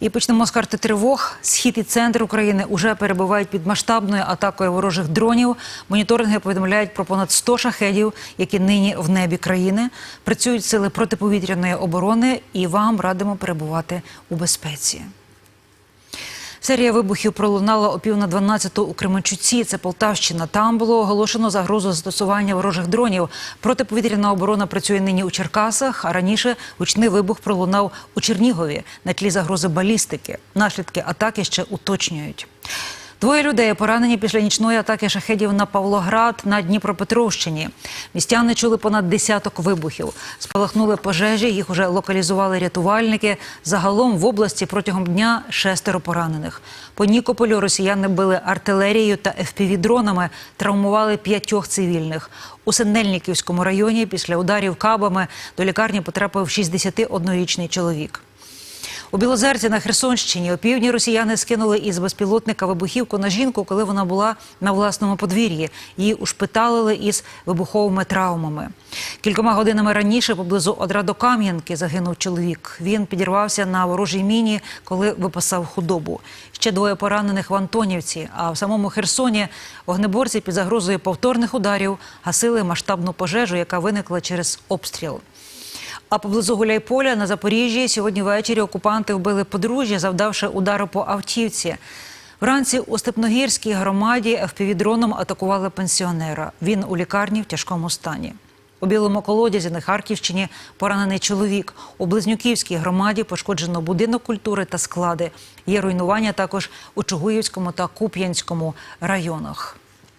І почнемо з карти тривог. Схід і центр України уже перебувають під масштабною атакою ворожих дронів. Моніторинги повідомляють про понад 100 шахедів, які нині в небі країни. Працюють сили протиповітряної оборони, і вам радимо перебувати у безпеці. Серія вибухів пролунала о пів на 12 у Кременчуці. Це Полтавщина. Там було оголошено загрозу застосування ворожих дронів. Протиповітряна оборона працює нині у Черкасах. А раніше гучний вибух пролунав у Чернігові на тлі загрози балістики. Наслідки атаки ще уточнюють. Двоє людей поранені після нічної атаки шахедів на Павлоград на Дніпропетровщині. Містяни чули понад десяток вибухів. Спалахнули пожежі, їх уже локалізували рятувальники. Загалом в області протягом дня шестеро поранених. По Нікополю росіяни били артилерією та ФПВ-дронами, травмували п'ятьох цивільних. У Синельниківському районі після ударів кабами до лікарні потрапив 61-річний чоловік. У Білозерці на Херсонщині опівдні росіяни скинули із безпілотника вибухівку на жінку, коли вона була на власному подвір'ї. Її ушпиталили із вибуховими травмами. Кількома годинами раніше поблизу Одрадокам'янки загинув чоловік. Він підірвався на ворожій міні, коли випасав худобу. Ще двоє поранених в Антонівці. А в самому Херсоні вогнеборці під загрозою повторних ударів гасили масштабну пожежу, яка виникла через обстріл. А поблизу Гуляйполя на Запоріжжі сьогодні ввечері окупанти вбили подружжя, завдавши удару по автівці. Вранці у Степногірській громаді ФПВ-дроном атакували пенсіонера. Він у лікарні в тяжкому стані. У білому колодязі на Харківщині поранений чоловік. У Близнюківській громаді пошкоджено будинок культури та склади. Є руйнування також у Чугуївському та Куп'янському районах.